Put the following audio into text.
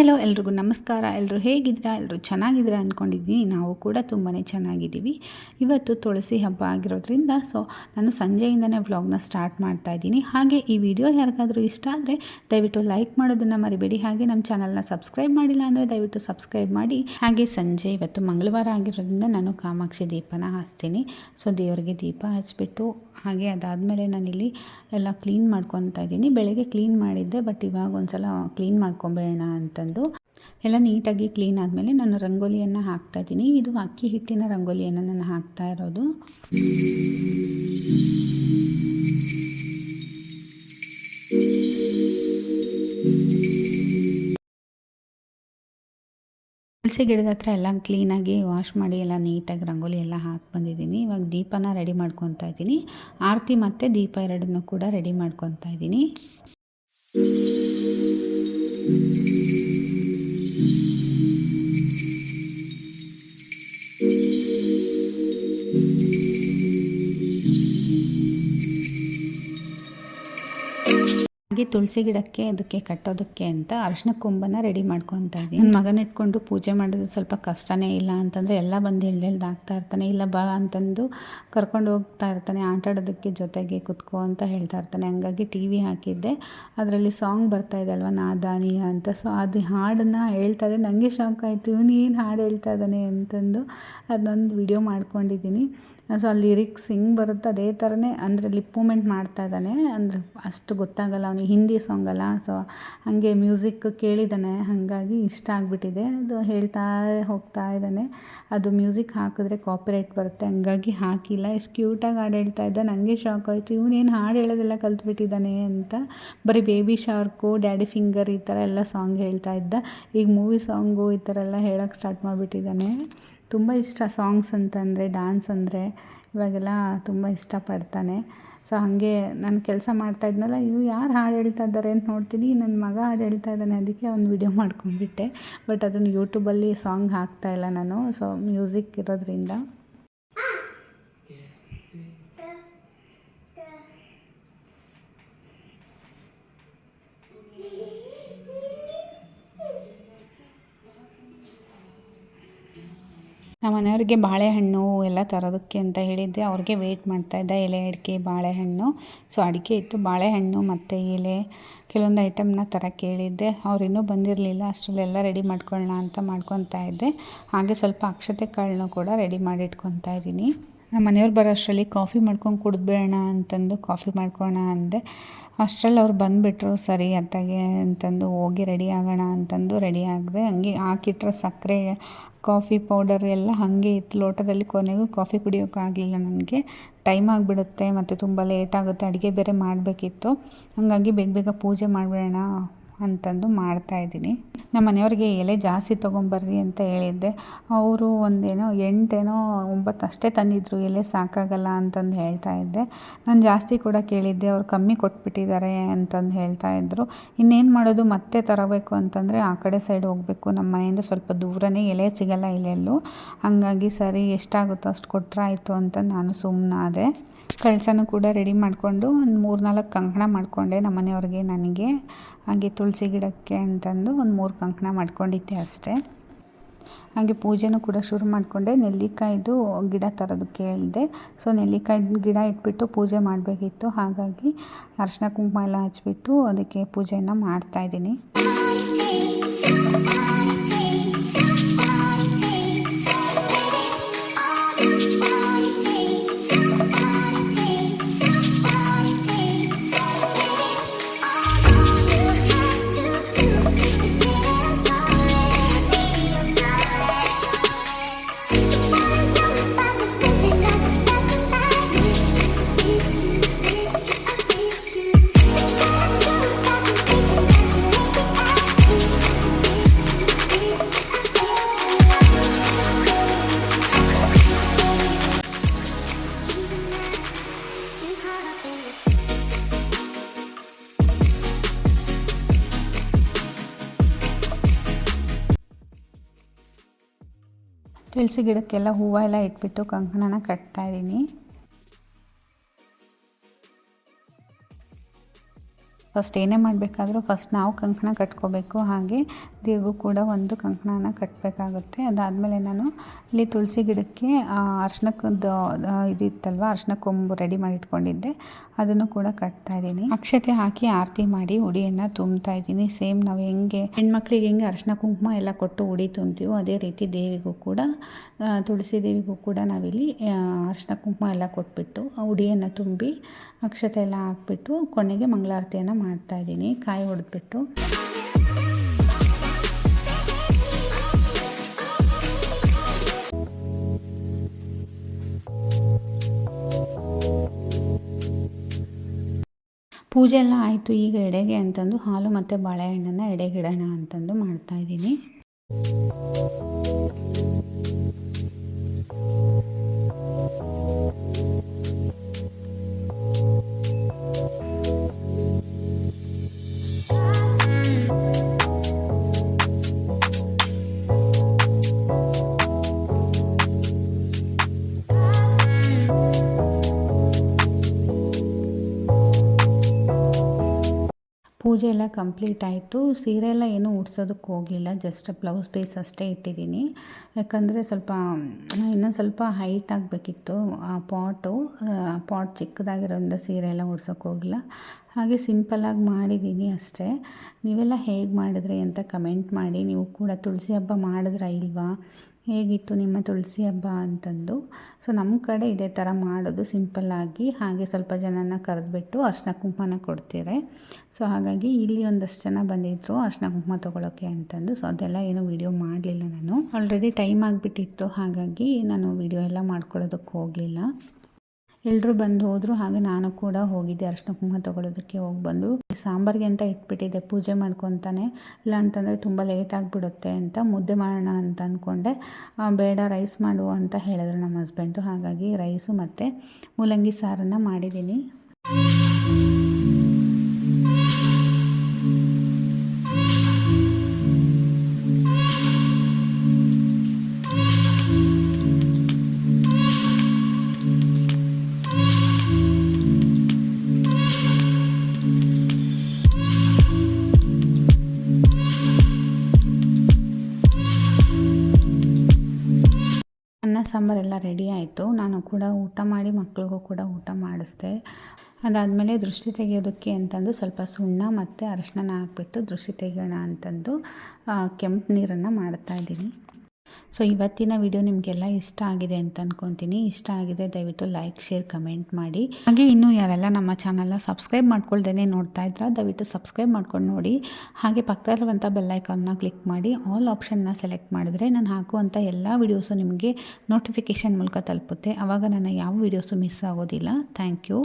Hello, ಎಲ್ರಿಗೂ ನಮಸ್ಕಾರ. ಎಲ್ಲರೂ ಹೇಗಿದ್ದೀರಾ? ಎಲ್ಲರೂ ಚೆನ್ನಾಗಿದ್ದೀರಾ ಅಂದ್ಕೊಂಡಿದ್ದೀನಿ ನಾವು ಕೂಡ ತುಂಬಾ ಚೆನ್ನಾಗಿದ್ದೀವಿ. ಇವತ್ತು ತುಳಸಿ ಹಬ್ಬ ಆಗಿರೋದ್ರಿಂದ, ಸೊ ನಾನು ಸಂಜೆಯಿಂದನೇ ವ್ಲಾಗ್ನ ಸ್ಟಾರ್ಟ್ ಮಾಡ್ತಾ ಇದ್ದೀನಿ. ಹಾಗೆ ಈ ವಿಡಿಯೋ ಯಾರಿಗಾದರೂ ಇಷ್ಟ ಆದರೆ ದಯವಿಟ್ಟು ಲೈಕ್ ಮಾಡೋದನ್ನು ಮರಿಬೇಡಿ. ಹಾಗೆ ನಮ್ಮ ಚಾನಲ್ನ ಸಬ್ಸ್ಕ್ರೈಬ್ ಮಾಡಿಲ್ಲ ಅಂದರೆ ದಯವಿಟ್ಟು ಸಬ್ಸ್ಕ್ರೈಬ್ ಮಾಡಿ. ಹಾಗೆ ಸಂಜೆ ಇವತ್ತು ಮಂಗಳವಾರ ಆಗಿರೋದ್ರಿಂದ ನಾನು ಕಾಮಾಕ್ಷಿ ದೀಪನ ಹಚ್ತೀನಿ ಸೊ ದೇವರಿಗೆ ದೀಪ ಹಚ್ಬಿಟ್ಟು, ಹಾಗೆ ಅದಾದಮೇಲೆ ನಾನಿಲ್ಲಿ ಎಲ್ಲ ಕ್ಲೀನ್ ಮಾಡ್ಕೊತಾ ಇದ್ದೀನಿ. ಬೆಳಗ್ಗೆ ಕ್ಲೀನ್ ಮಾಡಿದ್ದೆ, ಬಟ್ ಇವಾಗ ಒಂದು ಸಲ ಕ್ಲೀನ್ ಮಾಡ್ಕೊಂಬೇಡ ಅಂತಂದು ಎಲ್ಲ ನೀಟಾಗಿ ಕ್ಲೀನ್ ಆದಮೇಲೆ ನಾನು ರಂಗೋಲಿಯನ್ನು ಹಾಕ್ತಾ ಇದ್ದೀನಿ. ಇದು ಅಕ್ಕಿ ಹಿಟ್ಟಿನ ರಂಗೋಲಿಯನ್ನು ನಾನು ಹಾಕ್ತಾ ಇರೋದು. ತುಳಸಿ ಗಿಡದ ಹತ್ರ ಎಲ್ಲ ಕ್ಲೀನಾಗಿ ವಾಶ್ ಮಾಡಿ ಎಲ್ಲ ನೀಟಾಗಿ ರಂಗೋಲಿ ಎಲ್ಲ ಹಾಕಿ ಬಂದಿದ್ದೀನಿ. ಇವಾಗ ದೀಪನ ರೆಡಿ ಮಾಡ್ಕೊತಾ ಇದ್ದೀನಿ. ಆರತಿ ಮತ್ತು ದೀಪ ಎರಡನ್ನೂ ಕೂಡ ರೆಡಿ ಮಾಡ್ಕೊತಾ ಇದ್ದೀನಿ. ಹಾಗೆ ತುಳಸಿ ಗಿಡಕ್ಕೆ ಅದಕ್ಕೆ ಕಟ್ಟೋದಕ್ಕೆ ಅಂತ ಅರಶಿನ ಕುಂಬನ ರೆಡಿ ಮಾಡ್ಕೊತಾ ಇದ್ದೀನಿ. ನನ್ನ ಮಗನ ಇಟ್ಕೊಂಡು ಪೂಜೆ ಮಾಡೋದು ಸ್ವಲ್ಪ ಕಷ್ಟನೇ ಇಲ್ಲ ಅಂತಂದರೆ ಎಲ್ಲ ಬಂದು ಎಳ್ದು ಆಗ್ತಾ ಇರ್ತಾನೆ. ಇಲ್ಲ ಬಾ ಅಂತಂದು ಕರ್ಕೊಂಡು ಹೋಗ್ತಾ ಇರ್ತಾನೆ ಆಟ ಆಡೋದಕ್ಕೆ ಜೊತೆಗೆ ಕುತ್ಕೋ ಅಂತ ಹೇಳ್ತಾ ಇರ್ತಾನೆ. ಹಂಗಾಗಿ ಟಿ ವಿ ಹಾಕಿದ್ದೆ. ಅದರಲ್ಲಿ ಸಾಂಗ್ ಬರ್ತಾ ಇದೆ ಅಲ್ವಾ ನಾದಾನಿಯ ಅಂತ. ಸೊ ಅದು ಹಾಡನ್ನು ಹೇಳ್ತಾ ಇದೆ. ನನಗೆ ಶಾಕ್ ಆಯಿತು, ಇವನು ಏನು ಹಾಡು ಹೇಳ್ತಾ ಇದ್ದಾನೆ ಅಂತಂದು. ಅದನ್ನೊಂದು ವಿಡಿಯೋ ಮಾಡ್ಕೊಂಡಿದ್ದೀನಿ. ಸೊ ಆ ಲಿರಿಕ್ಸ್ ಹಿಂಗೆ ಬರುತ್ತೆ ಅದೇ ಥರನೇ ಅಂದರೆ ಲಿಪ್ ಮೂಮೆಂಟ್ ಮಾಡ್ತಾ ಇದ್ದಾನೆ. ಅಂದರೆ ಅಷ್ಟು ಗೊತ್ತಾಗಲ್ಲ ಅವನಿಗೆ ಹಿಂದಿ ಸಾಂಗ್ ಅಲ್ಲ. ಸೊ ಹಾಗೆ ಮ್ಯೂಸಿಕ್ ಕೇಳಿದ್ದಾನೆ ಹಾಗಾಗಿ ಇಷ್ಟ ಆಗಿಬಿಟ್ಟಿದೆ. ಅದು ಹೇಳ್ತಾ ಹೋಗ್ತಾ ಇದ್ದಾನೆ. ಅದು ಮ್ಯೂಸಿಕ್ ಹಾಕಿದ್ರೆ ಕಾಪಿರೈಟ್ ಬರುತ್ತೆ. ಹಂಗಾಗಿ ಹಾಕಿಲ್ಲ. ಎಷ್ಟು ಕ್ಯೂಟಾಗಿ ಹಾಡು ಹೇಳ್ತಾ ಇದ್ದ. ನನಗೆ ಶಾಕ್ ಆಯಿತು. ಇವನೇನು ಹಾಡು ಹೇಳೋದೆಲ್ಲ ಕಲ್ತ್ಬಿಟ್ಟಿದ್ದಾನೆ ಅಂತ. ಬರೀ ಬೇಬಿ ಶಾರ್ಕು ಡ್ಯಾಡಿ ಫಿಂಗರ್ ಈ ಥರ ಎಲ್ಲ ಸಾಂಗ್ ಹೇಳ್ತಾ ಇದ್ದ. ಈಗ ಮೂವಿ ಸಾಂಗು ಈ ಥರ ಎಲ್ಲ ಹೇಳೋಕ್ಕೆ ಸ್ಟಾರ್ಟ್ ಮಾಡಿಬಿಟ್ಟಿದ್ದಾನೆ. ತುಂಬ ಇಷ್ಟ ಸಾಂಗ್ಸ್ ಅಂತಂದರೆ ಡ್ಯಾನ್ಸ್ ಅಂದರೆ. ಇವಾಗೆಲ್ಲ ತುಂಬ ಇಷ್ಟಪಡ್ತಾನೆ. ಸೊ, ಹಾಗೆ ನಾನು ಕೆಲಸ ಮಾಡ್ತಾ ಇದ್ನಲ್ಲ ಇವು ಯಾರು ಹಾಡು ಹೇಳ್ತಾ ಇದ್ದಾರೆ ಅಂತ ನೋಡ್ತೀನಿ. ನನ್ನ ಮಗ ಹಾಡು ಹೇಳ್ತಾ ಇದ್ದಾನೆ, ಅದಕ್ಕೆ ಒಂದು ವಿಡಿಯೋ ಮಾಡ್ಕೊಂಡ್ಬಿಟ್ಟೆ. ಬಟ್ ಅದನ್ನು ಯೂಟ್ಯೂಬಲ್ಲಿ ಸಾಂಗ್ ಹಾಕ್ತಾಯಿಲ್ಲ ನಾನು. ಸೊ, ಮ್ಯೂಸಿಕ್ ಇರೋದ್ರಿಂದ. ನಮ್ಮ ಮನೆಯವ್ರಿಗೆ ಬಾಳೆಹಣ್ಣು ಎಲ್ಲ ತರೋದಕ್ಕೆ ಅಂತ ಹೇಳಿದ್ದೆ. ಅವ್ರಿಗೆ ಮಾಡ್ತಾ ಮಾಡ್ತಾಯಿದ್ದೆ ಎಲೆ ಅಡಿಕೆ, ಬಾಳೆಹಣ್ಣು. ಸೊ ಅಡಿಕೆ ಇತ್ತು. ಬಾಳೆಹಣ್ಣು ಮತ್ತು ಎಲೆ ಕೆಲವೊಂದು ಐಟಮ್ನ ತರಕ್ಕೆ ಹೇಳಿದ್ದೆ. ಅವ್ರು ಇನ್ನೂ ಬಂದಿರಲಿಲ್ಲ. ಅಷ್ಟರಲ್ಲೆಲ್ಲ ರೆಡಿ ಮಾಡ್ಕೊಳ್ಳೋಣ ಅಂತ ಮಾಡ್ಕೊತಾ ಇದ್ದೆ. ಹಾಗೆ ಸ್ವಲ್ಪ ಅಕ್ಷತೆ ಕಾಳನ್ನು ಕೂಡ ರೆಡಿ ಮಾಡಿ ಇಟ್ಕೊತಾ ಇದ್ದೀನಿ. ನಮ್ಮ ಮನೆಯವ್ರು ಬರೋ ಅಷ್ಟರಲ್ಲಿ ಕಾಫಿ ಮಾಡ್ಕೊಂಡು ಕುಡಿದ್ಬೇಡ ಅಂತಂದು ಕಾಫಿ ಮಾಡ್ಕೊಳ್ಳೋಣ ಅಂದೆ. ಅಷ್ಟರಲ್ಲಿ ಅವ್ರು ಬಂದುಬಿಟ್ರು, ಸರಿ ಅತ್ತಾಗೆ ಅಂತಂದು, ಹೋಗಿ ರೆಡಿ ಆಗೋಣ ಅಂತಂದು ರೆಡಿ ಆಗಿದೆ ಹಂಗೆ ಹಾಕಿಟ್ರೆ ಸಕ್ಕರೆ, ಕಾಫಿ ಪೌಡರ್ ಎಲ್ಲ ಹಾಗೆ ಇತ್ತು. ಲೋಟದಲ್ಲಿ ಕೊನೆಗೂ ಕಾಫಿ ಕುಡಿಯೋಕ್ಕಾಗಲಿಲ್ಲ ನನಗೆ. ಟೈಮ್ ಆಗಿಬಿಡುತ್ತೆ ಮತ್ತು ತುಂಬ ಲೇಟ್ ಆಗುತ್ತೆ, ಅಡುಗೆ ಬೇರೆ ಮಾಡಬೇಕಿತ್ತು. ಹಾಗಾಗಿ ಬೇಗ ಬೇಗ ಪೂಜೆ ಮಾಡಿಬಿಡೋಣ ಅಂತಂದು ಮಾಡ್ತಾಯಿದ್ದೀನಿ ನಮ್ಮ ಮನೆಯವ್ರಿಗೆ ಎಲೆ ಜಾಸ್ತಿ ತೊಗೊಂಬರ್ರಿ ಅಂತ ಹೇಳಿದ್ದೆ. ಅವರು ಒಂದೇನೋ ಎಂಟೇನೋ ಒಂಬತ್ತು ಅಷ್ಟೇ ತಂದಿದ್ರು, ಎಲೆ ಸಾಕಾಗಲ್ಲ ಅಂತಂದು ಹೇಳ್ತಾ ಇದ್ದೆ. ನಾನು ಜಾಸ್ತಿ ಕೂಡ ಕೇಳಿದ್ದೆ, ಅವ್ರು ಕಮ್ಮಿ ಕೊಟ್ಬಿಟ್ಟಿದ್ದಾರೆ ಅಂತಂದು ಹೇಳ್ತಾ ಇದ್ದರು ಇನ್ನೇನು ಮಾಡೋದು ಮತ್ತೆ ತರಬೇಕು ಅಂತಂದರೆ ಆ ಕಡೆ ಸೈಡ್ ಹೋಗಬೇಕು. ನಮ್ಮ ಮನೆಯಿಂದ ಸ್ವಲ್ಪ ದೂರನೇ ಎಲೆ ಸಿಗಲ್ಲ ಇಲ್ಲೆಲ್ಲೂ. ಹಾಗಾಗಿ ಸರಿ, ಎಷ್ಟಾಗುತ್ತೋ ಅಷ್ಟು ಕೊಟ್ಟರೆ ಆಯಿತು ಅಂತ ನಾನು ಸುಮ್ಮನಾದೆ ಕಳಸನೂ ಕೂಡ ರೆಡಿ ಮಾಡಿಕೊಂಡು ಒಂದು ಮೂರು ನಾಲ್ಕು ಕಂಕಣ ಮಾಡಿಕೊಂಡೆ ನಮ್ಮ ಮನೆಯವ್ರಿಗೆ ನನಗೆ. ಹಾಗೆ ತುಳಸಿ ಗಿಡಕ್ಕೆ ಅಂತಂದು ಒಂದು ಮೂರು ಕಂಕಣ ಮಾಡ್ಕೊಂಡಿದ್ದೆ ಅಷ್ಟೇ. ಹಾಗೆ ಪೂಜೆನೂ ಕೂಡ ಶುರು ಮಾಡಿಕೊಂಡೆ. ನೆಲ್ಲಿಕಾಯ್ದು ಗಿಡ ತರೋದು ಕೇಳಿದೆ. ಸೊ ನೆಲ್ಲಿಕಾಯಿ ಗಿಡ ಇಟ್ಬಿಟ್ಟು ಪೂಜೆ ಮಾಡಬೇಕಿತ್ತು. ಹಾಗಾಗಿ ಅರ್ಶಿನ ಕುಂಕುಮ ಎಲ್ಲ ಹಚ್ಬಿಟ್ಟು ಅದಕ್ಕೆ ಪೂಜೆಯನ್ನು ಮಾಡ್ತಾಯಿದ್ದೀನಿ ತುಳಸಿ ಗಿಡಕ್ಕೆಲ್ಲ ಹೂವು ಎಲ್ಲ ಇಟ್ಬಿಟ್ಟು ಕಂಕಣನ ಕಟ್ತಾ ಕಟ್ತಾಯಿದ್ದೀನಿ ಫಸ್ಟ್ ಏನೇ ಮಾಡಬೇಕಾದ್ರೂ ಫಸ್ಟ್ ನಾವು ಕಂಕಣ ಕಟ್ಕೋಬೇಕು. ಹಾಗೆ ದೇವ್ರಿಗೂ ಕೂಡ ಒಂದು ಕಂಕಣನ ಕಟ್ಟಬೇಕಾಗುತ್ತೆ ಅದಾದಮೇಲೆ ನಾನು ಇಲ್ಲಿ ತುಳಸಿ ಗಿಡಕ್ಕೆ ಅರ್ಶಿನಕ್ಕದ್ದು ಇದು ಇತ್ತಲ್ವ, ಅರ್ಶಿನ ಕೊಂಬು ರೆಡಿ ಮಾಡಿ ಇಟ್ಕೊಂಡಿದ್ದೆ ಅದನ್ನು ಕೂಡ ಕಟ್ತಾ ಇದ್ದೀನಿ. ಅಕ್ಷತೆ ಹಾಕಿ ಆರತಿ ಮಾಡಿ ಉಡಿಯನ್ನು ತುಂಬ್ತಾ ಇದ್ದೀನಿ. ಸೇಮ್ ನಾವು ಹೆಂಗೆ ಹೆಣ್ಮಕ್ಳಿಗೆ ಹೆಂಗೆ ಅರ್ಶಿನ ಕುಂಕುಮ ಎಲ್ಲ ಕೊಟ್ಟು ಉಡಿ ತುಂಬ್ತೀವೋ ಅದೇ ರೀತಿ ದೇವಿಗೂ ಕೂಡ ತುಳಸಿ ದೇವಿಗೂ ಕೂಡ ನಾವಿಲ್ಲಿ ಅರ್ಶಿನ ಕುಂಕುಮ ಎಲ್ಲ ಕೊಟ್ಬಿಟ್ಟು ಉಡಿಯನ್ನು ತುಂಬಿ ಅಕ್ಷತೆ ಎಲ್ಲ ಹಾಕ್ಬಿಟ್ಟು ಕೊನೆಗೆ ಮಂಗಳಾರತಿಯನ್ನು ಮಾಡ್ತಾಯಿದ್ದೀನಿ ಕಾಯಿ ಹೊಡೆದ್ಬಿಟ್ಟು. ಪೂಜೆ ಎಲ್ಲ ಆಯಿತು, ಈಗ ಎಡೆಗೆ ಅಂತಂದು ಹಾಲು ಮತ್ತು ಬಾಳೆಹಣ್ಣನ್ನು ಎಡೆಗಿಡೋಣ ಅಂತಂದು ಮಾಡ್ತಾಯಿದ್ದೀನಿ ಪೂಜೆ ಎಲ್ಲ ಕಂಪ್ಲೀಟ್ ಆಯಿತು. ಸೀರೆ ಎಲ್ಲ ಏನೂ ಉಡ್ಸೋದಕ್ಕೆ ಹೋಗಲಿಲ್ಲ. ಜಸ್ಟ್ ಬ್ಲೌಸ್ ಪೀಸ್ ಅಷ್ಟೇ ಇಟ್ಟಿದ್ದೀನಿ. ಯಾಕಂದರೆ ಸ್ವಲ್ಪ ಇನ್ನೊಂದು ಸ್ವಲ್ಪ ಹೈಟ್ ಆಗಬೇಕಿತ್ತು, ಆ ಪಾಟು ಪಾಟ್ ಚಿಕ್ಕದಾಗಿರೋದ್ರಿಂದ ಸೀರೆ ಎಲ್ಲ ಉಡ್ಸೋಕ್ಕೆ ಹೋಗಿಲ್ಲ ಹಾಗೆ ಸಿಂಪಲ್ಲಾಗಿ ಮಾಡಿದ್ದೀನಿ ಅಷ್ಟೇ. ನೀವೆಲ್ಲ ಹೇಗೆ ಮಾಡಿದ್ರಿ ಅಂತ ಕಮೆಂಟ್ ಮಾಡಿ. ನೀವು ಕೂಡ ತುಳಸಿ ಹಬ್ಬ ಮಾಡಿದ್ರಾ ಇಲ್ವಾ? ಹೇಗಿತ್ತು ನಿಮ್ಮ ತುಳಸಿ ಹಬ್ಬ ಅಂತಂದು? ಸೊ ನಮ್ಮ ಕಡೆ ಇದೇ ಥರ ಮಾಡೋದು ಸಿಂಪಲ್ಲಾಗಿ ಹಾಗೆ ಸ್ವಲ್ಪ ಜನನ ಕರೆದ್ಬಿಟ್ಟು ಅರ್ಶಿನ ಕುಂಕುಮನ ಕೊಡ್ತೀರೆ. ಸೊ ಹಾಗಾಗಿ ಇಲ್ಲಿ ಒಂದಷ್ಟು ಜನ ಬಂದಿದ್ದರು ಅರ್ಶಿನ ಕುಂಕುಮ ತೊಗೊಳೋಕ್ಕೆ ಅಂತಂದು. ಸೊ ಅದೆಲ್ಲ ಏನೂ ವೀಡಿಯೋ ಮಾಡಲಿಲ್ಲ ನಾನು. ಆಲ್ರೆಡಿ ಟೈಮ್ ಆಗಿಬಿಟ್ಟಿತ್ತು, ಹಾಗಾಗಿ ನಾನು ವೀಡಿಯೋ ಎಲ್ಲ ಮಾಡ್ಕೊಳ್ಳೋದಕ್ಕೆ ಹೋಗಲಿಲ್ಲ. ಎಲ್ಲರೂ ಬಂದು ಹೋದರು, ಹಾಗೆ ನಾನು ಕೂಡ ಹೋಗಿದ್ದೆ ಅರ್ಶಿನ ಕುಂಕುಮ ತೊಗೊಳೋದಕ್ಕೆ ಹೋಗಿ ಬಂದು. ಸಾಂಬಾರಿಗೆ ಅಂತ ಇಟ್ಬಿಟ್ಟಿದ್ದೆ, ಪೂಜೆ ಮಾಡ್ಕೊತಾನೆ. ಇಲ್ಲ ಅಂತಂದರೆ ತುಂಬ ಲೇಟ್ ಆಗಿಬಿಡುತ್ತೆ ಅಂತ, ಮುದ್ದೆ ಮಾಡೋಣ ಅಂತ ಅಂದ್ಕೊಂಡೆ ಬೇಡ ರೈಸ್ ಮಾಡು ಅಂತ ಹೇಳಿದ್ರು ನಮ್ಮ ಹಸ್ಬೆಂಡು ಹಾಗಾಗಿ ರೈಸು ಮತ್ತು ಮೂಲಂಗಿ ಸಾರನ್ನು ಮಾಡಿದ್ದೀನಿ. ಸಾಂಬಾರೆಲ್ಲ ರೆಡಿ ಆಯಿತು. ನಾನು ಕೂಡ ಊಟ ಮಾಡಿ ಮಕ್ಳಿಗೂ ಕೂಡ ಊಟ ಮಾಡಿಸ್ದೆ. ಅದಾದಮೇಲೆ ದೃಷ್ಟಿ ತೆಗೆಯೋದಕ್ಕೆ ಅಂತಂದು ಸ್ವಲ್ಪ ಸುಣ್ಣ ಮತ್ತು ಅರಶಿನ ಹಾಕ್ಬಿಟ್ಟು ದೃಷ್ಟಿ ತೆಗೆಯೋಣ ಅಂತಂದು ಕೆಂಪು ನೀರನ್ನು ಮಾಡ್ತಾಯಿದ್ದೀನಿ ಸೊ ಇವತ್ತಿನ ವಿಡಿಯೋ ನಿಮಗೆಲ್ಲ ಇಷ್ಟ ಆಗಿದೆ ಅಂತ ಅಂದ್ಕೊತೀನಿ ಇಷ್ಟ ಆಗಿದೆ ದಯವಿಟ್ಟು ಲೈಕ್ ಶೇರ್ ಕಮೆಂಟ್ ಮಾಡಿ. ಹಾಗೆ ಇನ್ನೂ ಯಾರೆಲ್ಲ ನಮ್ಮ ಚಾನಲ್ನ ಸಬ್ಸ್ಕ್ರೈಬ್ ಮಾಡ್ಕೊಳ್ದೇ ನೋಡ್ತಾ ಇದ್ರೆ, ದಯವಿಟ್ಟು ಸಬ್ಸ್ಕ್ರೈಬ್ ಮಾಡ್ಕೊಂಡು ನೋಡಿ. ಹಾಗೆ ಪಕ್ಕದಲ್ಲಿರುವಂಥ ಬೆಲ್ಲೈಕಾನ್ನ ಕ್ಲಿಕ್ ಮಾಡಿ. ಆಲ್ ಆಪ್ಷನ್ನ ಸೆಲೆಕ್ಟ್ ಮಾಡಿದ್ರೆ ನಾನು ಹಾಕುವಂಥ ಎಲ್ಲ ವೀಡಿಯೋಸು ನಿಮಗೆ ನೋಟಿಫಿಕೇಷನ್ ಮೂಲಕ ತಲುಪುತ್ತೆ. ಆವಾಗ ನನ್ನ ಯಾವ ವೀಡಿಯೋಸು ಮಿಸ್ ಆಗೋದಿಲ್ಲ. Thank you